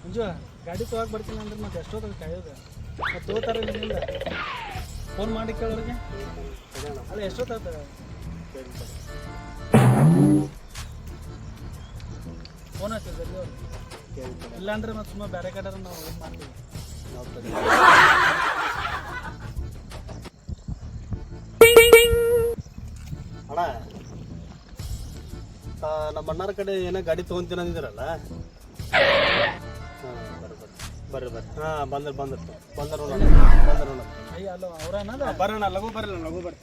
ಮಂಜು ಗಾಡಿ ತೊಗೊಳಕ್ ಬರ್ತೀನಿ ಅಂದ್ರೆ ಮತ್ತೆ ಎಷ್ಟೊತ್ತಲ್ಲಿ ಕಾಯೋದು? ಮತ್ತೆ ತೋತಾರ ನಿಮ್ಮಿಂದ ಫೋನ್ ಮಾಡಿ ಕೇಳೋರಿಗೆ? ಅಲ್ಲ ಎಷ್ಟೊತ್ತಾದ ಫೋನ್ ಹಚ್ಚಿದ್ರಿ ಅವ್ರು ಇಲ್ಲಾಂದ್ರೆ ಮತ್ತೆ ಸುಮ್ಮನೆ ಬೇರೆ ಕಡೆ ನಾವು ಏನು ಮಾಡ್ತೀವಿ. ನಮ್ಮ ಅಣ್ಣರ ಕಡೆ ಏನೋ ಗಾಡಿ ತೊಗೊಂತೀನಿ ಅಂದಿರಲ್ಲ ಹಾಂ ಬರ್ರಿ ಬರ್ರಿ ಬರ್ರಿ ಬರ್ರಿ ಹಾಂ ಬಂದ್ರೆ ಬಂದ್ರೆ. ಬಂದ್ರೆ ನೋಡೋಣ ಬಂದ್ರೆ ನೋಡೋಣ. ಅಯ್ಯ ಅಲ್ಲ ಅವ್ರ ಬರೋಣ ಲಘು ಬರ್ರಿ ಲಘು ಬರ್ರಿ.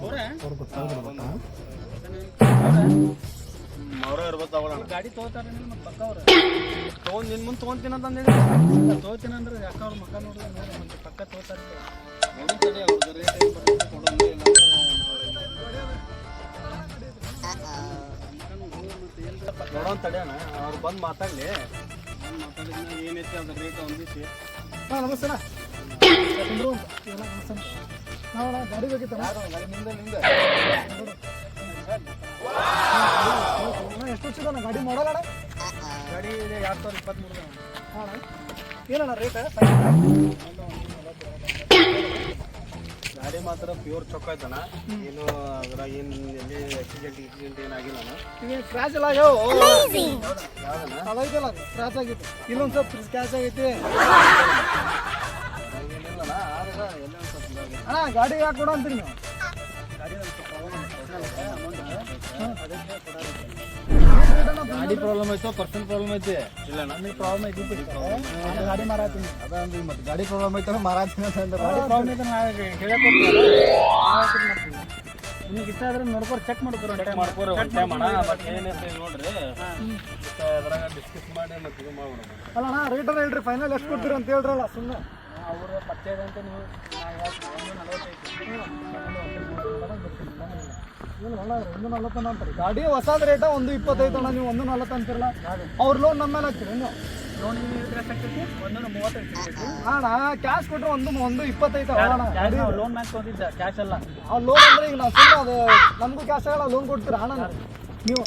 ಅವ್ರೆ? ಇರ್ಬೋದು ತಗೊಳ್ಳೋಣ ಗಾಡಿ ತೊಗೋತಾರ ಮತ್ತೆ ಪಕ್ಕ ಅವ್ರ? ತೊಗೊಂಡು ನಿನ್ನ ಮುಂದೆ ತೊಗೊಂತೀನಿ ಅಂತ ಅಂದೇಳಿ ತಗೋತೀನಿ ಅಂದ್ರೆ ಯಾಕೆ ಅವ್ರ ಮಕ್ಕ ನೋಡಿದ್ರೆ ನೋಡಿ ಪಕ್ಕ ತಗೋತಾರ ನೋಡೋಣ ತಡೆಯೋಣ ಅವ್ರು ಬಂದು ಮಾತಾಡಲಿ. ಬಂದು ಮಾತಾಡಿದ್ಮೇಲೆ ಏನೈತಿ ಅದ್ರ ರೇಟ್ ಒಂದಿಸಿ ಹಾಂ ನಮಸ್ತೆ ನಾವಣ ಗಾಡಿ ಬೇಕಿತ್ತಲ್ಲ ನಿಂದ ನಿಂದ ಎಷ್ಟು ವರ್ಷದ ಗಾಡಿ ಮಾಡಲ್ಲ ಗಾಡಿ ಎರಡು ಸಾವಿರದ ಇಪ್ಪತ್ತ್ಮೂರು ಹಾಂ ಏನಣ್ಣ ರೇಟ್ ಗಾಡಿ ಮಾತ್ರ ಪ್ಯೂರ್ ಚೊಕ್ಕ ಐತಣ ಏನು ಅದ್ರಾಗ ಏನು ಎಲ್ಲಿ ಆಕ್ಸಿಡೆಂಟ್ ಗಿಕ್ಸಿಡೆಂಟ್ ಏನಾಗಿಲ್ಲ ಈಗ ಸ್ಕ್ರಾಚ್ ಎಲ್ಲ ಆಗ್ಯಾವ. ಅದೈತಲ್ಲ ಸ್ಕ್ರಾಚ್ ಆಗೈತಿ ಇಲ್ಲೊಂದು ಸ್ವಲ್ಪ ಸ್ಕ್ರಾಚ್ ಆಗೈತಿ. ಅಣ್ಣ ಗಾಡಿ ಯಾಕೆ ಕೊಡ ಅಂತೀರಿ ನೀವು? ಗಾಡಿ ಪ್ರಾಬ್ಲಮ್ ಐತೋ ಪರ್ಸನ್ ಪ್ರಾಬ್ಲಮ್ ಐತಿ? ಇಲ್ಲ ನನಗೆ ಪ್ರಾಬ್ಲಮ್ ಐತಿ. ನಾನು ಗಾಡಿ ಮಾರಾತೀನಿ ಅಂದ್ರೆ ಮತ್ತೆ ಗಾಡಿ ಪ್ರಾಬ್ಲಮ್ ಐತಲ್ಲ ಮಾರಾತೀನಿ ಅಂತ ಗಾಡಿ ಪ್ರಾಬ್ಲಮ್ ಐತೆ ನಾ ಹೇಳಕ್ ನಿಮ್ಗೆ ಇಷ್ಟ ಆದ್ರೆ ನೋಡ್ಕೊಂಡು ಚೆಕ್ ಮಾಡ್ಕೊರ ಚೆಕ್ ಮಾಡ್ಕೊರ ಟೈಮ್ ಅಣ್ಣ ಬಟ್ ಏನೈತೆ ನೋಡ್ರಿ. ಮತ್ತೆ ಅದ್ರಾಗ ಡಿಸ್ಕಸ್ ಮಾಡಿ ಮತ್ತೆ ಇದು ಮಾಡೋಣ ಅಲ್ಲ ಅಣ್ಣ ರೇಟರ್ ಹೇಳ್ರಿ ಫೈನಲ್ ಎಷ್ಟು ಕೊಡ್ತೀರಿ ಅಂತ ಹೇಳ್ರಲ್ಲ ಸುಮ್ಮನೆ ಅವ್ರ ಪಟ್ಟೆ ಅಂತ ನೀವು ಒಂದು ನಲವತ್ತೈದು. ಒಂದು ನಲವತ್ತನ ಅಂತಾರೆ. ಗಾಡಿ ಹೊಸದ ರೇಟ ಒಂದು ಇಪ್ಪತ್ತೈದು ಅಣ್ಣ ನೀವು ಒಂದು ನಲ್ವತ್ತು ಅಂತಿರಲ್ಲ ಅವ್ರ ಲೋನ್ ನಮ್ಮ ಮೇಲೆ ಹಾಕ್ತೀರಿ ನೀವು ಲೋನ್ ಒಂದು ಮೂವತ್ತೈದು ಅಣ್ಣ ಕ್ಯಾಶ್ ಕೊಟ್ಟರೆ ಒಂದು ಒಂದು ಇಪ್ಪತ್ತೈದು ಅಣ್ಣ ಗಾಡಿ. ಲೋನ್ ಮ್ಯಾಕ್ ತೊಗೊಂಡಿದ್ದೆ ಕ್ಯಾಶ್ ಅಲ್ಲ. ಆ ಲೋನ್ ಅಂದ್ರೆ ಈಗ ನಾವು ಸುಮ್ಮನೆ ಅದು ನಮಗೂ ಕ್ಯಾಶ್ ಆಗಲ್ಲ ಲೋನ್ ಕೊಡ್ತೀರಾ ಅಣ್ಣ ನೀವು?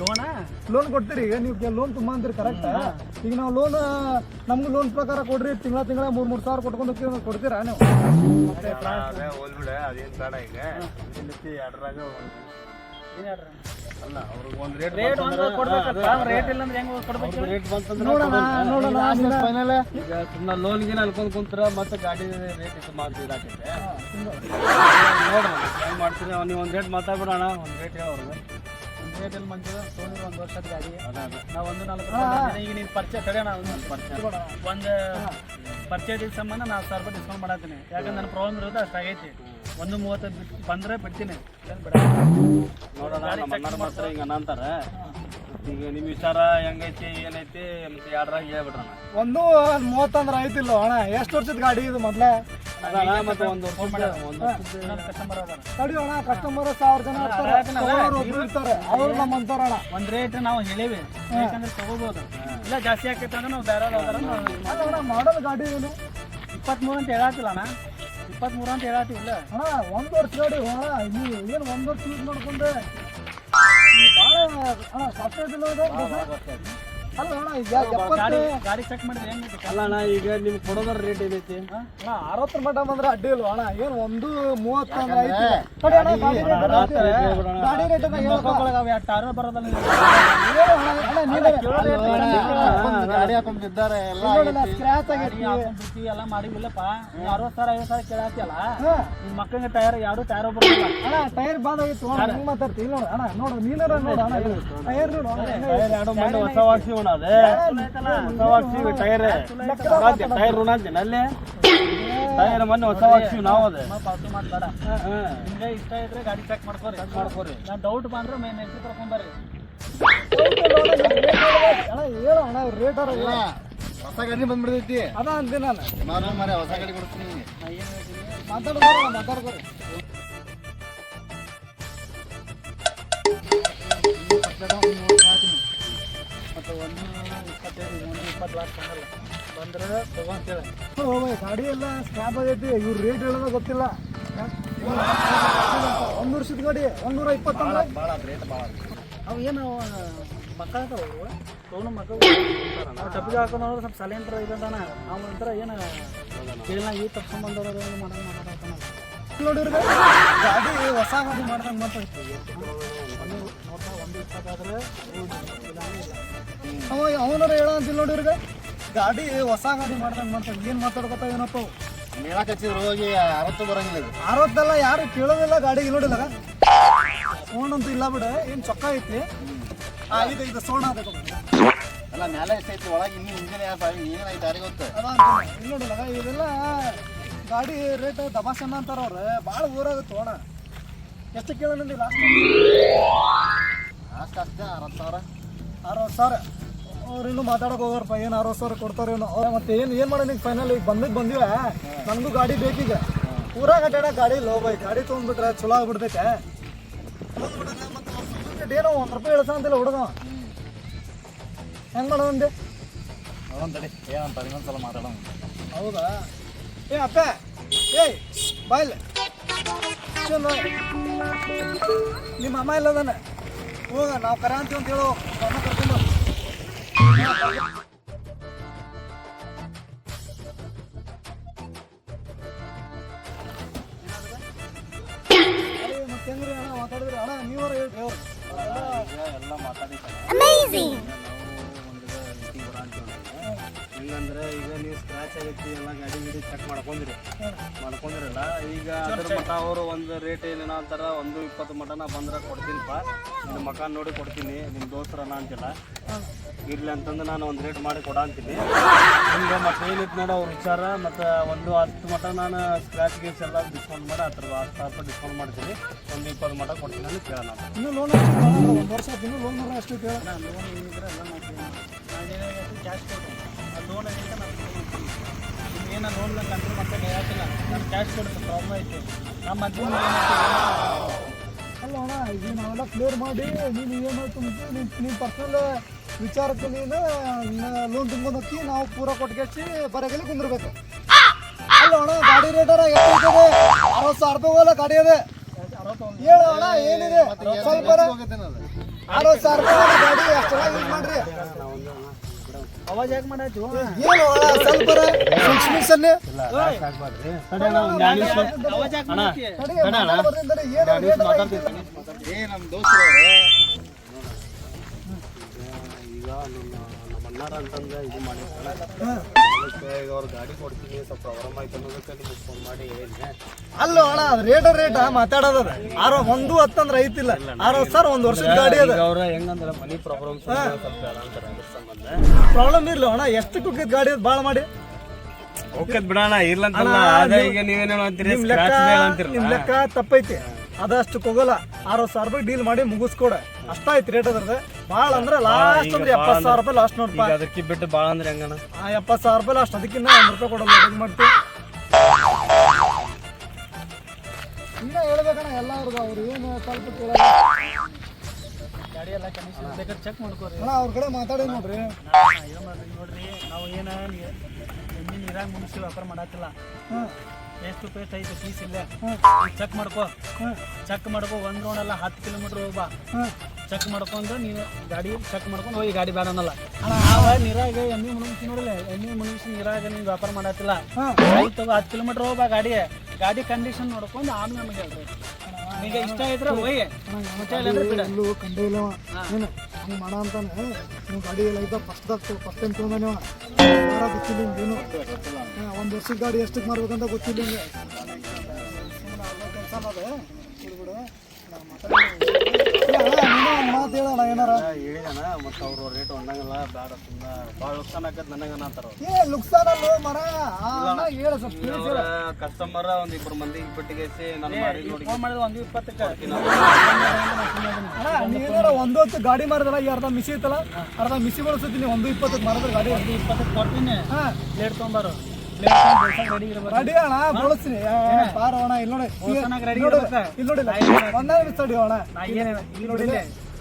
ಲೋನಾ ಲೋನ್ ಕೊಡ್ತೀರಿ. ಈಗ ನೀವು ಲೋನ್ ತುಂಬ ಅಂತೀರಿ ಕರೆಕ್ಟ್ ಈಗ ನಾವು ಲೋನ್ ನಮ್ಗೆ ಲೋನ್ ಪ್ರಕಾರ ಕೊಡ್ರಿ ತಿಂಗಳ ತಿಂಗಳ ಮೂರ್ ಮೂರ್ ಸಾವಿರ ಕೊಟ್ಕೊಂಡು ಕೊಡ್ತೀರಾ ನೀವು? ಅದೇ ಹೋಲ್ಬಿಡ ಅದೇನು ಬೇಡ ಈಗ. ಎರಡರಾಗ ಅಲ್ಲ ಅವ್ರಿಗೆ ಒಂದು ರೇಟ್ ರೇಟ್ ಇಲ್ಲ ಅಂದ್ರೆ ಹೆಂಗ್ ಕೊಡ್ಬೇಕು ರೇಟ್ ಬಂತಂದ್ರೆ ನೋಡೋಣ ನೋಡೋಣ ಫೈನಲ್ ಈಗ ಸುಮ್ಮನೆ ಲೋನ್ ಗಿನ ಅನ್ಕೊಂಡ್ ಕುಂತ್ರ ಮತ್ತೆ ಗಾಡಿ ರೇಟ್ ಇತ್ತು ಮಾತು ಇದಾಕೈತೆ ನೋಡ್ರಿ ಹೆಂಗ್ ಮಾಡ್ತೀರಿ? ನೀವು ಒಂದು ರೇಟ್ ಮಾತಾಡ್ಬಿಡೋಣ ಒಂದು ರೇಟ್ ಹೇಳಿ ಅವ್ರಿಗೆ. ರೇಟ್ ಎಲ್ಲಿ ಮಂಜು ತೊಗೊಂಡ್ರೆ ಒಂದು ವರ್ಷದ ಗಾಡಿ. ನಾವು ಒಂದು ನಾಲ್ಕು ಈಗ ನೀನು ಪರಿಚಯ ಒಂದು ಪರಿಚಯ. ಒಂದು ಪರಿಚಯದ ಸಂಬಂಧ ನಾನು ಸಾವಿರ ರೂಪಾಯಿ ಡಿಸ್ಕೌಂಟ್ ಮಾಡತ್ತೀನಿ. ಯಾಕಂದ್ರೆ ನನ್ನ ಪ್ರಾಬ್ಲಮ್ ಇರೋದು ಅಷ್ಟು ಆಗೈತಿ. ಒಂದು ಮೂವತ್ತೈದು ಬಿಟ್ಟು ಬಂದ್ರೆ ಬಿಡ್ತೀನಿ. ನೋಡೋಣ ನಮ್ಮ ಅಣ್ಣಾರ ಮಾತ್ರ ಹಿಂಗ ಅನ್ನಂತಾರ. ಈಗ ನಿಮ್ಮ ವಿಚಾರ ಹೆಂಗೈತಿ ಏನೈತಿ ಮತ್ತೆ ಎರಡ್ರಾಗ ಹೇಳ್ಬಿಡ್ರಣ ಒಂದು ಮೂವತ್ತಂದ್ರೆ ಐತಿಲ್ಲ ಅಣ್ಣ. ಎಷ್ಟು ವರ್ಷದ ಗಾಡಿ ಇದು ಮೊದ್ಲೇ? ಅದಣ್ಣ ಮತ್ತೆ ಒಂದು ಒಂದು ತಡಿ ಅಣ್ಣ ಕಸ್ಟಮರ್ ಸಾವಿರ ಜನ ಇರ್ತಾರೆ. ಇರ್ತಾರೆ. ಅವ್ರು ನಮ್ಮ ಅಂತಾರ ಒಂದು ಒಂದ್ ರೇಟ್ ನಾವು ಹೇಳಿವಿ. ಯಾಕಂದ್ರೆ ತಗೋಬಹುದು ಇಲ್ಲ ಜಾಸ್ತಿ ಆಕೈತೆ ಅಂದ್ರೆ ನಾವು ಬೇರೆ ಅಣ್ಣ ಮಾಡಲ್ ಗಾಡಿ ಏನು? ಇಪ್ಪತ್ಮೂರು ಅಂತ ಹೇಳತ್ತಿಲ್ಲ ಅಣ್ಣ. ಇಪ್ಪತ್ಮೂರು ಅಂತ ಹೇಳತ್ತಿಲ್ಲ ಅಣ್ಣ ಒಂದು ವರ್ಷ ನೋಡಿ ಅಣ್ಣ ನೀವು ಏನು ಒಂದು ವರ್ಷ ಯೂಸ್ ಮಾಡ್ಕೊಂಡೆ ಭಾಳ ಅಣ್ಣ ಸಪ್ರೇಟ್ ಇಲ್ಲ ಅದು? ಅಲ್ಲ ಅಣ್ಣ ಈಗ ಗಾಡಿ ಗಾಡಿ ಚೆಕ್ ಮಾಡಿದ್ರೆ ಹೆಂಗೈತಿ ಅಲ್ಲ ಅಣ್ಣ ಈಗ ನಿಮ್ಗೆ ಕೊಡೋದ್ರ ರೇಟ್ ಏನೈತಿ? ಅಣ್ಣ ಅರವತ್ತರ ಮಟ್ಟ ಬಂದ್ರೆ ಅಡ್ಡಿ ಇಲ್ವಾ ಅಣ್ಣ? ಏನು ಒಂದು ಮೂವತ್ತು ಅಂದ್ರೆ ಗಾಡಿ ರೇಟ್. ಗಾಡಿ ಎಲ್ಲ ಬರೋದಲ್ಲ ಏನು ಅಣ್ಣ, ಅಣ್ಣ ನೀನೇ ಗಾಡಿ ಹಾಕೊಂಡಿದ್ದಾರೆ? ಎಲ್ಲ ನೋಡಲ್ಲ ಸ್ಕ್ರಾಚ್ ಎಲ್ಲ ಮಾಡಿವಿಲ್ಲಪ್ಪ ಅರವತ್ತು ಸಾವಿರ ಐವತ್ತು. ನಿಮ್ಮ ಮಕ್ಕಳಿಗೆ ಟೈರ್ ಯಾರು ಟೈರ್ ಬರೋದಿಲ್ಲ ಅಣ್ಣ ಟೈರ್ ಬಾದಾಗಿತ್ತು ನೋಡ ಹೆಂಗ್ ಮಾತಾಡ್ತಿ? ನೋಡು ಅಣ್ಣ ನೋಡು ನೀನಾರ ನೋಡು ಅಣ್ಣ ಟೈರ್ ನೋಡು ಟೈರ್ ಎರಡು ಮಂದಿ ಹೊಸ ವಾಡ್ಸಿವಣ ಅದೇ ಹೊಸ ವಾಡ್ಸಿವಿ ಟೈರ್. ಟೈರ್ ಟೈರ್ ಮೊನ್ನೆ ಹೊಸ ವಾಡ್ಸಿವಿ ನಾವು ಅದೇ. ಪಾವತಿ ಮಾಡ್ಬೇಡ ನಿಮ್ಗೆ ಇಷ್ಟ ಇದ್ರೆ ಗಾಡಿ ಚೆಕ್ ಮಾಡ್ಕೊರಿ. ಮಾಡ್ಕೊರಿ. ನಾನು ಡೌಟ್ ಬಂದ್ರೆ ಹೆಂಡತಿ ಕರ್ಕೊಂಬರ್ರಿ ಅಣ್ಣ ಹೇಳು ಅಣ್ಣ ರೇಟ್ ಹೊಸ ಗಾಡಿ ಬಂದ್ಬಿಡ್ತೈತಿ. ಅದ ಅಂತೀನಿ ನಾನು. ನಾನು ಮರೆ ಹೊಸ ಗಾಡಿ ಕೊಡ್ತೀನಿ. ಮಾತಾಡ್ಕೋರಿ ಮಾತಾಡ್ಬೋದು ಮತ್ತು ಒಂದು ಇಪ್ಪತ್ತೈದು ಒಂದು ಇಪ್ಪತ್ತು ಲಾಕ್ ಬಂದಲ್ಲ ಬಂದ್ರೆ ತಗೊಂತೇಳಿ ಗಾಡಿ ಎಲ್ಲ ಸ್ಕ್ರಾಪ್ ಆಗೈತಿ. ಇವ್ರ ರೇಟ್ ಹೇಳೋದ ಗೊತ್ತಿಲ್ಲ. ಒಂದು ವರ್ಷದ ಗಾಡಿ ಒಂದೂರ ಇಪ್ಪತ್ತೊಂದು. ಭಾಳ ರೇಟ್ ಭಾಳ ಅವು ಏನು ಮಕ್ಕಳ ಅವರು? ಅವನು ಮಕ್ಕಳು. ಹಾಕೊಂಡು ಹೋದ್ರೆ ಸ್ವಲ್ಪ ಸೈಲೆಂಟ್ರ್ ಇದ್ದಾನ ನಾವು ಒಂಥರ ಏನು ಕೇಳಿನಾಗ ಈ ತಪ್ಸ್ಕೊಂಬಂದವ್ರು ಏನು ಮಾಡೋದು ಮಾತಾಡ್ತಾನ ನೋಡಿರ್ಗ ಗಾಡಿ ಹೊಸ ಗಾಡಿ ಮಾಡ್ದಂಗೆ ಮಾತಾಡ್ತೀವಿ ಒಂದು ನೋಡ್ತಾ ಒಂದು ಇಪ್ಪತ್ತಾದ್ರೆ ಅವ ಅವನರ ಹೇಳ ಅಂತಿಲ್ಲ ನೋಡಿರ್ಗ ಗಾಡಿ ಹೊಸ ಗಾಡಿ ಮಾಡ್ದಂಗೆ ಮತ್ತೆ ಏನು ಮಾತಾಡ್ಕೊತ ಏನಪ್ಪ? ಮೇಳಕ್ಕೆ ಹಚ್ಚಿದ್ರು ಹೋಗಿ ಅರವತ್ತು ಬರಂಗಿಲ್ಲ ಇದು. ಅರವತ್ತೆಲ್ಲ ಯಾರು ಕೇಳೋದಿಲ್ಲ ಗಾಡಿಗೆ ನೋಡಿಲ್ಲ. ಫೋನ್ ಅಂತ ಇಲ್ಲ ಬಿಡ ಏನು ಚೊಕ್ಕ ಐತಿ. ಆ ಇದು ಇದು ಸೋಣ ಅದ ಅಲ್ಲ ಮೇಲೆ ಎಷ್ಟೈತಿ ಒಳಗೆ ಇನ್ನೂ ಇಂಜಿನ್ ಏನಾಯ್ತು ಯಾರಿಗೆ ಗೊತ್ತು. ಇಲ್ಲಿ ನೋಡಿಲ್ಲ. ಗಾಡಿ ರೇಟ್ ದಬಾಸನ್ನ ಅಂತಾರ ಅವ್ರು. ಭಾಳ ಊರಾಗ ಸೋಣ ಎಷ್ಟು ಕೇಳೋಣ ಲಾಸ್ಟ್ ಲಾಸ್ಟ್ ಅಷ್ಟೇ ಅರವತ್ತು ಸಾವಿರ. ಅರವತ್ತು ಸಾವಿರ ಅವ್ರು ಇನ್ನೂ ಮಾತಾಡಕ್ಕೆ ಹೋಗಾರಪ್ಪ ಏನು ಅರವತ್ತು ಸಾವಿರ ಕೊಡ್ತಾರೇನೋ ಮತ್ತೆ ಏನು ಏನು ಮಾಡೋಣ ಈಗ ಫೈನಲ್ ಈಗ ಬಂದಿದ್ದು ಬಂದಿವೆ? ನನಗೂ ಗಾಡಿ ಬೇಕೀಗ ಊರಾಗ ಅಡ್ಡಾಡೋ ಗಾಡಿ ಲೋ ಬೈ ಗಾಡಿ ತೊಗೊಂಡ್ಬಿಟ್ರೆ ಚಲೋ ಆಗ್ಬಿಡ್ತೈತೆ. ಮತ್ತೆ ಏನೋ ಒಂದು ರೂಪಾಯಿ ಇಳಿಸ ಅಂತಿಲ್ಲ ಹುಡುಗ ಹೆಂಗೆ ಮಾಡೋಣ ನೋಡೋಣ ತಡಿ ಏನಂತ ಇನ್ನೊಂದ್ಸಲ ಮಾತಾಡೋಣ ಹೌದಾ? ಏ ಅಪ್ಪ ಏಯ್ ಬಾಯ್ಲೆ ನಿಮ್ಮ ಅಮ್ಮ ಇಲ್ಲದಾನೆ ಹೋಗ ನಾವು ಕರ ಅಂತೀವಿ ಅಂತ ಹೇಳು. ಕರ್ಕೊಂಡು. ಮತ್ತೆ ಹೆಂಗ್ರಿ ಅಣ್ಣ ಮಾತಾಡಿದ್ರೆ? ಅಣ್ಣ, ನೀವರ ಹೇಳ್ರಿ. ಎಲ್ಲ ಮಾತಾಡಿದ್ದಾರೆ ಹೆಂಗಂದ್ರೆ ಈಗ ನೀವು ಸ್ಕ್ರಾಚ್ ಆಗೈತಿ ಎಲ್ಲ ಗಾಡಿ ಗಿಡಿ ಚೆಕ್ ಮಾಡ್ಕೊಂಡ್ರಿ. ಮಾಡ್ಕೊಂಡಿರಲ್ಲ ಈಗ ಅದ್ರ ಮಠ ಅವರು ಒಂದು ರೇಟ್ ಏನೇನೋ ಅಂತಾರ ಒಂದು ಇಪ್ಪತ್ತು ಮಠನ ಬಂದ್ರೆ ಕೊಡ್ತೀನಿಪ್ಪ ನಿಮ್ಮ ಮಕ ನೋಡಿ ಕೊಡ್ತೀನಿ ನಿಮ್ಮ ನಾ ಅಂತಿಲ್ಲ. ಇರ್ಲಿ ಅಂತಂದು ನಾನು ಒಂದು ರೇಟ್ ಮಾಡಿ ಕೊಡ ಅಂತೀನಿ. ಹಿಂಗೆ ಮತ್ತೆ ಏನಿತ್ತು ನೋಡು ಅವ್ರ ವಿಚಾರ ಮತ್ತು ಒಂದು ಹತ್ತು ಮಟ ನಾನು ಸ್ಕ್ರಾಚ್ ಗೀಸ್ ಎಲ್ಲ ಡಿಸ್ಕೌಂಟ್ ಮಾಡಿ ಹತ್ರ ಹತ್ತು ಸಾವಿರ ರೂಪಾಯಿ ಡಿಸ್ಕೌಂಟ್ ಮಾಡ್ತೀನಿ. ಒಂದು ಇಪ್ಪತ್ತು ಮಟ ಕೊಡ್ತೀನಿ ಅಂತ ಕೇಳೋಣ ಇನ್ನೂ ಲೋನ್ ಒಂದು ವರ್ಷ ಲೋನ್ ಅಷ್ಟು ಕೇಳೋಣ ಲೋನ್ ಏನಿದ್ರೆ ಎಲ್ಲ ಮಾಡ್ತೀನಿ. ಕ್ಯಾಶ್ ಕೊಡ್ತೀನಿ ಲೋನ್ ಐತೆ ನಾನು ಏನು ಲೋನ್ ಕಂಟ್ರೋಲ್ ಮಾಡ್ಕೊಂಡು ಹೇಳತ್ತಿಲ್ಲ ನಾನು ಕ್ಯಾಶ್ ಕೊಡ್ತೀನಿ ಪ್ರಾಬ್ಲಮ್ ಐತಿ ನಮ್ಮ ಮಧ್ಯ ಅಲ್ಲ ಅಣ್ಣ ಈಗ ನಾವೆಲ್ಲ ಕ್ಲಿಯರ್ ಮಾಡಿ ನೀನು ಏನು ಮಾಡ್ತು ನೀನು ನೀನು ಪರ್ಸನಲ್ ವಿಚಾರಕ್ಕೆ ನೀನು ಲೋನ್ ತುಂಬೋದು ಹೋಗಿ ನಾವು ಪೂರ ಕೊಟ್ಗೆಚ್ಚಿ ಬರಗಲ್ಲಿ ಕುಂದಿರ್ಬೇಕು. ಅಲ್ಲ ಅಣ್ಣ ಗಾಡಿ ರೇಟರ ಎಷ್ಟೈತದೆ ಅರವತ್ತು ಸಾವಿರ ರೂಪಾಯಿ ಹೋಗಲ್ಲ ಗಾಡಿ ಅದೇ. ಹೇಳು ಅಣ್ಣ ಏನಿದೆ? ಸ್ವಲ್ಪ ಅರವತ್ತು ಸಾವಿರ ರೂಪಾಯಿ ಗಾಡಿ ಅಷ್ಟೆಲ್ಲ ಯೂಸ್ ಮಾಡ್ರಿ. ಅವಾಜ್ ಯಾಕೆ ಏನು ಸ್ವಲ್ಪ ಈಗ ನಮ್ಮ ಅಂತಂದ್ರೆ ಇದು ಮಾಡಿ ಈಗ ಅವ್ರ ಗಾಡಿ ಕೊಡ್ತೀನಿ ಸ್ವಲ್ಪ ಪ್ರಾಬ್ಲಮ್ ಆಯ್ತು ಅನ್ನೋದಕ್ಕೆ ನಿಮ್ಗೆ ಫೋನ್ ಮಾಡಿ ಹೇಳಿದ್ನೆ ಅಲ್ಲ ಅಣ್ಣ ಅದು ರೇಟ್ ರೇಟ್ ಮಾತಾಡೋದ ಆರ ಒಂದು ಹತ್ತಂದ್ರೆ ಐತಿಲ್ಲ. ಆರ ಸರ್ ಒಂದು ವರ್ಷದ ಗಾಡಿ ಅದ. ಅವ್ರ ಹೆಂಗಂದ್ರೆ ಮನಿ ಪ್ರಾಬ್ಲಮ್ಸ್ ಸ್ವಲ್ಪ ಅಂತಾರೆ. ಪ್ರಾಬ್ಲಮ್ ಇರ್ಲಿ ಅಣ್ಣ ಎಷ್ಟು ಕುಕ್ಕದ್ ಗಾಡಿ ಭಾಳ ಮಾಡಿ. ಓಕೆ ಬಿಡೋಣ ಇರ್ಲಂತಲ್ಲ ಅದೇ ಈಗ ನೀವೇನೇನು ಅಂತೀರಿ? ನಿಮ್ ಲೆಕ್ಕ ನಿಮ್ ಲೆಕ್ಕ ತಪ್ಪೈತಿ. ಅದಷ್ಟು ಹೋಗಲ್ಲ ಅರವತ್ತು ಸಾವಿರ ರೂಪಾಯಿ ಡೀಲ್ ಮಾಡಿ ಮುಗಿಸ್ಕೊಡ. ಅಷ್ಟ ಐತಿ ರೇಟ್ ಅದ್ರದ್ದು. ಭಾಳ ಅಂದ್ರೆ ಲಾಸ್ಟ್ ಅಂದ್ರೆ ಎಪ್ಪತ್ತು ಸಾವಿರ ರೂಪಾಯಿ ಲಾಸ್ಟ್ ನೋಡಪ್ಪ ಈಗ ಅದಕ್ಕೆ ಬಿಟ್ಟು ಭಾಳ ಅಂದ್ರೆ ಹೆಂಗಣ ಆ ಎಪ್ಪತ್ತು ಸಾವಿರ ರೂಪಾಯಿ ಲಾಸ್ಟ್ ಅದಕ್ಕಿಂತ ಒಂದು ರೂಪಾಯಿ ಕೊಡಲ್ಲ ಹೆಂಗ್ ಮಾಡ್ತೀವಿ ಇನ್ನ ಹೇಳ್ಬೇಕಣ್ಣ ಎಲ್ಲಾರ್ದು ಅವ್ರು ಏನು ಸ್ವಲ್ಪ ಕೇಳಲ್ಲ ಗಾಡಿ ಎಲ್ಲ ಕಂಡೀಷನ್ ಬೇಕಾದ್ರೆ ಚೆಕ್ ಮಾಡ್ಕೋರಿ. ಅಣ್ಣ ಅವ್ರ ಕಡೆ ಮಾತಾಡಿ ನೋಡ್ರಿ. ಏನು ಮಾಡ್ರಿ ನೋಡ್ರಿ ನಾವು ಏನು ಎಮ್ಮೆ ನೀರಾಗ ಮುಗಿಸಿ ವ್ಯಾಪಾರ ಮಾಡತ್ತಿಲ್ಲ ಎಷ್ಟು ಪೇಸ್ಟ್ ಐತೆ ಪೀಸ್ ಇಲ್ಲೇ. ಚೆಕ್ ಮಾಡ್ಕೋ. ಚೆಕ್ ಮಾಡ್ಕೋ ಒಂದು ರೌಂಡ್ ಅಲ್ಲ ಹತ್ತು ಕಿಲೋಮೀಟ್ರ್ ಹೋಗ್ಬಾ ಚೆಕ್ ಮಾಡ್ಕೊಂಡು ನೀನು ಗಾಡಿ ಚೆಕ್ ಮಾಡ್ಕೊಂಡು ಹೋಗಿ ಗಾಡಿ ಬೇಡ ಅನ್ನಲ್ಲ. ನಾವ ನೀರಾಗ ಎಮ್ಮೆ ಮುಳುಗಿಸಿ ನೋಡಿಲ್ಲ ಎಮ್ಮೆ ಮುಳುಗಿಸಿ ನೀರಾಗ ನೀನು ವ್ಯಾಪಾರ ಮಾಡತ್ತಿಲ್ಲ ತಗೋ ಹತ್ತು ಕಿಲೋಮೀಟ್ರ್ ಹೋಗ್ಬಾ ಗಾಡಿ. ಗಾಡಿ ಕಂಡೀಷನ್ ನೋಡ್ಕೊಂಡು ಆಮೇಲೆ ನಮಗೆ ಹೇಳ್ರಿ. ನಿಮಗೆ ಇಷ್ಟ ಇದ್ರೆ ಹೋಗಿ ಕಂಡೇ ಇಲ್ಲವ ಏನು ಹಂಗೆ ಮಾಡ ಅಂತಾನೆ. ನೀವು ಗಾಡಿ ಎಲ್ಲ ಇದ್ದ ಫಸ್ಟ್ದಾಗ ಫಸ್ಟ್ ಟೈಮ್ ತೊಗೊಂಡ ನೀವು ಯಾರ ಗೊತ್ತಿಲ್ಲ ಏನು ಒಂದು ವರ್ಷದ ಗಾಡಿ ಎಷ್ಟಕ್ಕೆ ಮಾರ್ಬೇಕಂತ ಗೊತ್ತಿಲ್ಲ ಹಿಂಗೆ ಕೆಲಸ ಅದ ಬಿಡು ನಾವು ಮಾತು ಹೇಳೋಣ ಏನಾರ? ಹೇಳಿದಾನ ಮತ್ತೆ ಅವರು ರೇಟ್ ಒಂದಂಗಲ್ಲ ಬೇಡ ಭಾಳ ನುಕ್ಸಾನ್ ಆಕತ್ ನನಗೆ ಅನ್ನತ್ತಾರ ಏ ಏ ಲುಕ್ಸಾನಲ್ಲ ಮರ? ಆ ಅಣ್ಣ ಹೇಳು. ಕಸ್ಟಮರ್ ಒಂದ್ ಇಬ್ಬರು ಮಂದಿ ಬಿಟ್ಟಿಗೆಸಿ ನನ್ನ ಮಾಡಿ ನೋಡಿ. ಫೋನ್ ಮಾಡಿದ ಒಂದು ಇಪ್ಪತ್ತಕ್ಕೆ. ಅಣ್ಣ ನೀನಾರ ಒಂದು ಹೊತ್ತು ಗಾಡಿ ಮಾರಿದಲ್ಲ ಈ ಅರ್ಧ ಮಿಸಿ ಐತಲ್ಲ ಅರ್ಧ ಮಿಸಿ ಬಳಸುತ್ತೀನಿ ಒಂದು ಇಪ್ಪತ್ತಕ್ಕೆ ಮಾರಿದ್ರೆ ಗಾಡಿ. ಒಂದು ಇಪ್ಪತ್ತಕ್ಕೆ ಕೊಡ್ತೀನಿ. ಹಾಂ. ತೊಗೊಂಬಾರು. ರೆಡಿ ರೆಡಿ ಅಣ್ಣ ಬಳಸ್ತೀನಿ. ಬಾರ ಅಣ್ಣ ಇಲ್ಲಿ ನೋಡಿ. ಇಲ್ಲ ನೋಡಿ ಒಂದೇ ಮಿಸ್ ಅಣ್ಣ. ಇಲ್ಲಿ ಅಲ್ಲೋ ಏ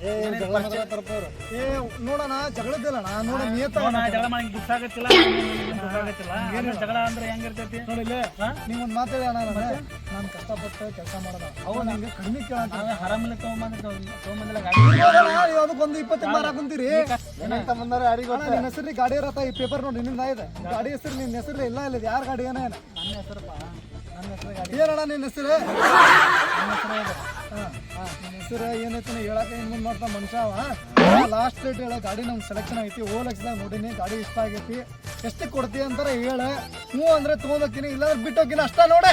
ಏ ನೋಡೋಣ ತರಪೋರು ನೋಡ ಜಗಳ ಮಾಡಿ ದುಃಖ ಆಗತ್ತಿಲ್ಲ ಏನು ಜಗಳ ಅಂದ್ರೆ ಹೆಂಗಿರ್ತೈತಿ? ನೋಡಿಲ್ಲ ನೀವು ಒಂದ್ ಮಾತಾಡಿ ಅಣ್ಣ ನಾನು. ನಾನು ಕಷ್ಟಪಟ್ಟು ಕೆಲಸ ಮಾಡೋದ. ಅವು ನಂಗೆ ಕಡಿಮೆ ಕೇಳಂತ ನಾವೇ ಹರಾಮಲ್ಲಿ ತಗೊಂಬಂದ್ರೆ ತಗೊಂಬಂದಿಲ್ಲ ಗಾಡಿ ಅದಕ್ಕೊಂದು ಇಪ್ಪತ್ತು ಮಾರ ಕುಂತೀರಿ? ಅಣ್ಣ, ನಿನ್ನ ಹೆಸರು ಗಾಡಿ ಇರತ್ತ ಈ ಪೇಪರ್ ನೋಡಿ ನಿನ್ನ ಇದೆ. ಗಾಡಿ ಹೆಸರು ನಿನ್ನ ಹೆಸರು ಇಲ್ಲ ಇಲ್ಲ ಯಾರ ಗಾಡಿ ಏನ ಏನ? ನನ್ನ ಹೆಸರಪ್ಪ. ನನ್ನ ಹೆಸರು ಗಾಡಿ. ಏನಣ್ಣ ನಿನ್ನ ಹೆಸರು? ನನ್ನ ಹೆಸರು ಇದೆ. ನಿನ್ನ ಹೆಸರು ಏನೈತಿ ಹೇಳಕ್ಕೆ ಏನ್ ಮುಂದೆ ಮಾಡ್ತಾ ಮನುಷ್ಯ ಲಾಸ್ಟ್ ಡೇಟ್ ಹೇಳ, ಗಾಡಿ ನಮ್ಗೆ ಸೆಲೆಕ್ಷನ್ ಆಗೈತಿ ಓ ಲಕ್ಷದಾಗ ನೋಡಿನಿ, ಗಾಡಿ ಇಷ್ಟ ಆಗೈತಿ. ಎಷ್ಟಕ್ಕೆ ಕೊಡ್ತೀಯ ಅಂತಾರೆ ಹೇಳ. ಹ್ಞೂ ಅಂದ್ರೆ ತೊಗೊಂಡೋಗ್ತೀನಿ ಇಲ್ಲಾಂದ್ರೆ ಬಿಟ್ಟೋಗಿನ ಅಷ್ಟ ನೋಡೆ.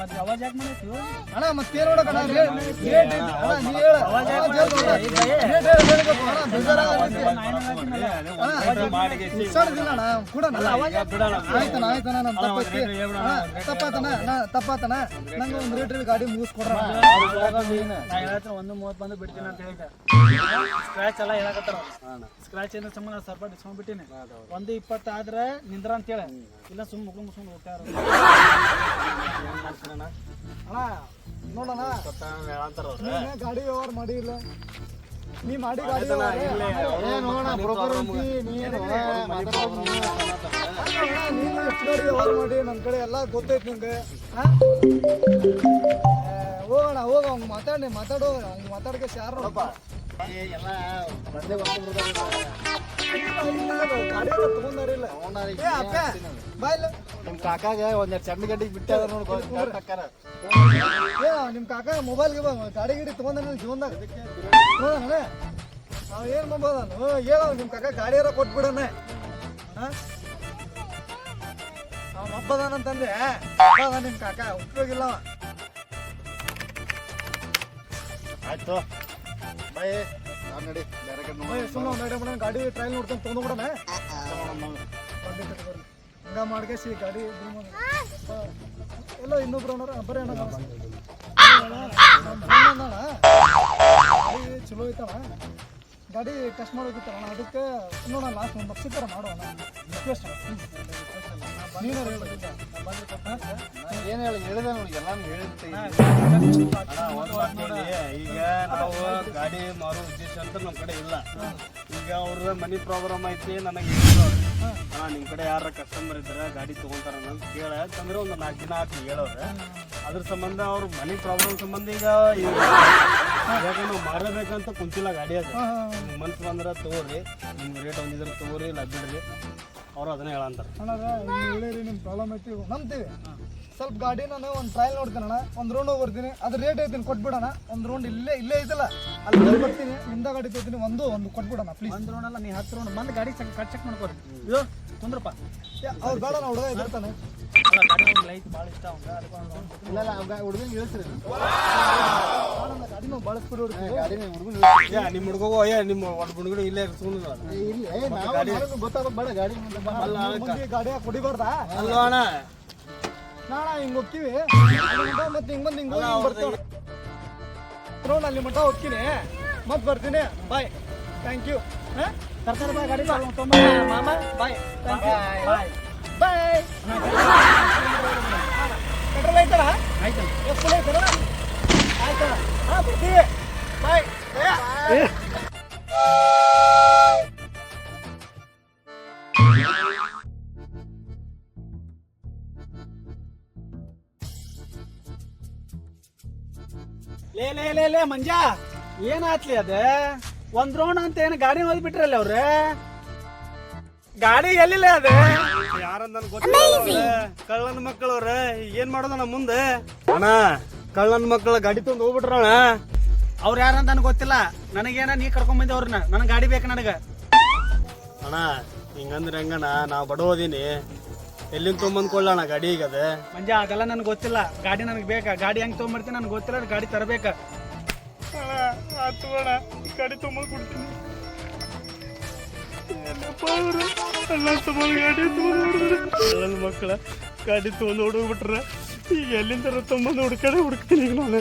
ಮತ್ತೆ ಅವಾಜ್ ಯಾಕೆ ಮಾಡೈತಿ ಅಣ್ಣ ಮತ್ತೆ ಅಣ್ಣ ರೇಟ್ ಅಣ್ಣ ನೀ ಹೇಳ ಅವಾಜ್ ಹೇಳ್ ನೋಡ. ರೇಟ್ ಹೇಳಿ ಹೇಳ್ಬೇಕು. ಅಣ್ಣ ಬೇಜಾರಾಗೈತಿ ಹುಷಾರಿಲ್ಲ ಅಣ್ಣ ಕೊಡಣ ಬಿಡೋಣ ಆಯ್ತಣ್ಣ ಆಯ್ತಣ್ಣ ನಮ್ ತಪ್ಪೈತಿ. ಅಣ್ಣ, ತಪ್ಪಾತಣ್ಣ ನಾ ತಪ್ಪಾತಣ್ಣ. ನಂಗೆ ಒಂದು ರೇಟ್ ಹೇಳಿ ಗಾಡಿ ಮುಗಿಸ್ಕೊಡ್ರ ಹೇಳತ್ರ ಒಂದು ಮೂವತ್ತು ಬಂದು ಬಿಡ್ತೀನಿ ಅಂತ ಹೇಳಿದ್ದೆ. ಸ್ಕ್ರಾಚ್ ಎಲ್ಲ ಹೇಳಕತ್ತಾರ ಸ್ಕ್ರಾಚ್ ಏನ ಸಂಬಂಧ ಸ್ವಲ್ಪ ಡಿಸ್ಕೌಂಟ್ ಬಿಟ್ಟಿನಿ. ಒಂದು ಇಪ್ಪತ್ತು ಆದ್ರೆ ನಿಂದ್ರ ಅಂತ ಹೇಳಿ. ಇಲ್ಲ ಸುಮ್ಮ ಮುಗ್ಳು ಮುಸ್ಕೊಂಡು ಹೋಗ್ತಾರ ಅಣ್ಣ ನೋಡಣ ನೀನೇ ಗಾಡಿ ವ್ಯವಹಾರ ಮಾಡಿ ಇಲ್ಲ ನೀ ಮಾಡಿ ಗಾಡಿ ನೀನು. ಎಷ್ಟು ಗಾಡಿ ವ್ಯವಹಾರ ಮಾಡಿ ನನ್ನ ಕಡೆ ಎಲ್ಲ ಗೊತ್ತೈತಿ ನಿಂಗೆ. ಹೋಗೋಣ ಹೋಗ ಅವ್ನು ಮಾತಾಡಿ ಮಾತಾಡೋ ಅವ್ನು ಮಾತಾಡ್ಕೆ ಯಾರು ನೋಡಪ್ಪ? ಗಾಡಿ ನಿಮ್ ಕಾಕಾಗ ಒಂದೆರಡು ಚಂದ ಗಡ್ಡಿಗೆ ಬಿಟ್ಟಾರ ನಿಮ್ಮ ಕಾಕ ಮೊಬೈಲ್ಗೆ ಗಾಡಿ ಗಿಡಿ ತಗೊಂಡ ಜೀವನದಾಗ. ನೋಡೋಣ ಏನ್ ಏನು ಮೊಬೈಲ್ ಹೇಳ ನಿಮ್ಮ ಕಾಕ ಗಾಡಿಯಾರ ಕೊಟ್ಬಿಡನೆ. ಅವ ಹಬ್ಬದಾನಂತಂದೆ ಹಬ್ಬದ ನಿಮ್ಮ ಕಾಕ ಉಪಯೋಗ ಇಲ್ಲ ಅವ. ಆಯ್ತು. ಬಾಯ್ ನಾನ್ ನಡಿ ಬೇರೆ ಕಡೆ ಏ, ಸುಮ್ನೆ ನಡಿ ಬಿಡೋಣ ಗಾಡಿ ಟ್ರಯಲ್ ನೋಡ್ಕೊಂಡು ತೊಗೊಂಡ್ಬಿಡಣ ಹಂಗ ಮಾಡ್ಕೇಸಿ ಗಾಡಿ ಇದು ಮಾಡು. ಹಾ. ಎಲ್ಲೋ ಇನ್ನೊಬ್ರು ಅಣ್ಣಾರ ಬರೀ ಅಣ್ಣ ಗಾಡಿ ಚಲೋ ಐತಣ ಗಾಡಿ ಟೆಸ್ಟ್ ಮಾಡೋದಿತ್ತಣ್ಣ ಅದಕ್ಕೆ ನೋಡೋಣ ಲಾಸ್ಟ್ ಒಂದು ಲಕ್ಷ ಮಾಡೋಣ ರಿಕ್ವೆಸ್ಟ್ ನೀನು ಏನ್ ಹೇಳಿ ಹೇಳಿದೆ ನೋಡಿ ಎಲ್ಲ ಈಗ ನಾವು ಗಾಡಿ ಮಾರೋ ಉದ್ದೇಶ ಅಂತ ನಮ್ಮ ಕಡೆ ಇಲ್ಲ. ಈಗ ಅವ್ರದ ಮನಿ ಪ್ರಾಬ್ಲಮ್ ಐತಿ ನನಗೆ ಹಾ ನಿಮ್ಮ ಕಡೆ ಯಾರ ಕಸ್ಟಮರ್ ಇದ್ರ ಗಾಡಿ ತಗೊಂತಾರ ಅಂತ ಕೇಳ ಯಾಕಂದ್ರೆ ಒಂದು ನಾಲ್ಕು ದಿನ ಆಯ್ತು ಹೇಳೋರು. ಅದ್ರ ಸಂಬಂಧ ಅವ್ರ ಮನಿ ಪ್ರಾಬ್ಲಮ್ ಸಂಬಂಧ ಈಗ ನಾವು ಮಾರಬೇಕಂತ ಕುಂತಿಲ್ಲ ಗಾಡಿ ಅದು. ಮಂತ್ ಮನ್ಸು ಬಂದ್ರೆ ತಗೋರಿ ನಿಮ್ಮ ರೇಟ್ ಒಂದಿದ್ರೆ ತಗೋರಿ ಇಲ್ಲ ಬಿಡ್ರಿ. ಅವ್ರು ಅದನ್ನೇ ಹೇಳಂತಾರೆ. ನಿಮ್ಮ ಪ್ರಾಬ್ಲಮ್ ಐತಿ ನಂಬ್ತೀವಿ. ಸ್ವಲ್ಪ ಗಾಡಿ ನಾನು ಒಂದು ಟ್ರಯಲ್ ನೋಡ್ತೀನಿ ಅಣ್ಣ ಒಂದು ರೌಂಡ್ ಬರ್ತೀನಿ ಅದ್ರ ರೇಟ್ ಐತೀನಿ ಕೊಟ್ಬಿಡೋಣ. ಒಂದು ರೌಂಡ್ ಇಲ್ಲೇ ಇಲ್ಲೇ ಐತಲ್ಲ? ಅಲ್ಲಿ ಬರ್ತೀನಿ. ನಿಂದ ಗಾಡಿ ತಗೋತೀನಿ ಒಂದು ಒಂದು ಕೊಟ್ಬಿಡೋಣ ಪ್ಲೀಸ್ ಒಂದು ಅಲ್ಲ ನೀ ಹತ್ತು ರೌಂಡ್ ಬಂದು ಗಾಡಿ ಚೆಕ್ ಕಟ್ ಚೆಕ್ ಮಾಡ್ಕೊರಿ. ಇದು ಕುಂದ್ರಪ್ಪ ಅವ್ರು ಬೇಡ ನಾ ಹುಡುಗ ಇರ್ತಾನೆ ಲೈಟ್ ಭಾಳ ಇಷ್ಟ ಇಲ್ಲ ಇಲ್ಲ ಹುಡುಗನ್ ನನ್ನ ಗಾಡಿ ಹುಡುಗನ್ ನಿಮ್ಮ ಹುಡುಗೋ ಏ ನಿಮ್ಮ ಹುಡುಗರು ಇಲ್ಲೇ ಇಲ್ಲ ನಾವು ಗೊತ್ತಾಗ ಬೇಡ ಗಾಡಿ ಗಾಡಿ ಕುಡಿಬಾರ್ದಾ ಅಲ್ವಾ ಅಣ್ಣ ನಾಣ ಹಿಂಗ್ ಹೋಗ್ತೀವಿ. ಮತ್ತೆ ಹಿಂಗ್ ಬಂದು ಹಿಂಗ್ ಹೋಗಿ ಬರ್ತೀವಿ. ರೌಂಡ್ ಅಲ್ಲಿ ಮಟ್ಟ ಹೋಗ್ತೀನಿ. ಮತ್ತೆ ಬರ್ತೀನಿ. ಬಾಯ್ ಥ್ಯಾಂಕ್ ಯು ತರ್ತಾರೆ ಬಾ ಗಾಡಿ ತೊಗೊಂಬ ಮಾಮ bye thank you bye bye petrol ಐತಲ್ಲ? ಆಯ್ತಲ್ಲ. ಎಷ್ಟು ಐತಲ್ಲ? ಆಯ್ತಲ್ಲ. ಹಾಂ ಬರ್ತೀವಿ. ಬಾಯ್ ಲೇ ಲೇ ಲೇ ಲೇ ಮಂಜಾ ಏನಾತ್ಲಿ ಅದೇ? ಒಂದ್ ರೋಣ ಅಂತ ಏನು ಗಾಡಿ ಹೋದ್ ಬಿಟ್ರಲ್ಲ ಅವ್ರೆ? ಗಾಡಿ ಎಲ್ಲಿಲ್ಲ ಅದೇ? ಯಾರಂದ ಗೊತ್ತಿಲ್ಲ ಕಳ್ಳನ ಮಕ್ಕಳವ್ರ ಏನ್ ಮಾಡೋದ ನಮ್ಮ ಮುಂದೆ? ಅಣ್ಣ ಕಳ್ಳನ ಮಕ್ಕಳ ಗಾಡಿ ತಂದು ಹೋಗ್ಬಿಟ್ರಣ ಅವ್ರ ಯಾರಂತ ನನಗೆ ಗೊತ್ತಿಲ್ಲ. ನನಗೇನ ನೀ ಕರ್ಕೊಂಡ್ ಬಂದೆ ಅವ್ರನ್ನ ನನಗೆ ಗಾಡಿ ಬೇಕು ನನಗ. ಅಣ್ಣ ಹಿಂಗಂದ್ರೆ ಹೆಂಗಣ್ಣ? ನಾವು ಬಡವದೀನಿ. ಎಲ್ಲಿಂದ ತೊಗೊಂಬಂದ್ ಕೊಳ್ಳೋಣ ಗಾಡಿ ಈಗ ಅದ? ಮಂಜ ಅದೆಲ್ಲ ನನಗೆ ಗೊತ್ತಿಲ್ಲ. ಗಾಡಿ ನನಗೆ ಬೇಕಾ? ಗಾಡಿ ಹೆಂಗ್ ತೊಗೊಂಬರ್ತೀನಿ ನನಗೆ ಗೊತ್ತಿಲ್ಲ ಅದು ಗಾಡಿ ತರಬೇಕ? ಆತು ಅಣ್ಣ ಗಾಡಿ ತೊಗೊಂಬಂದ್ ಕೊಡ್ತೀನಿ. ಕಳ್ಳನ ಮಕ್ಕಳ ಗಾಡಿ ತೊಗೊಂಡು ಹೋಗ್ಬಿಟ್ರ ಈಗ ಎಲ್ಲಿಂದ ತೊಗೊಂಬಂದು ಹುಡ್ಕಡೆ ಹುಡುಕ್ತೀನಿ ಈಗ ನಾನು.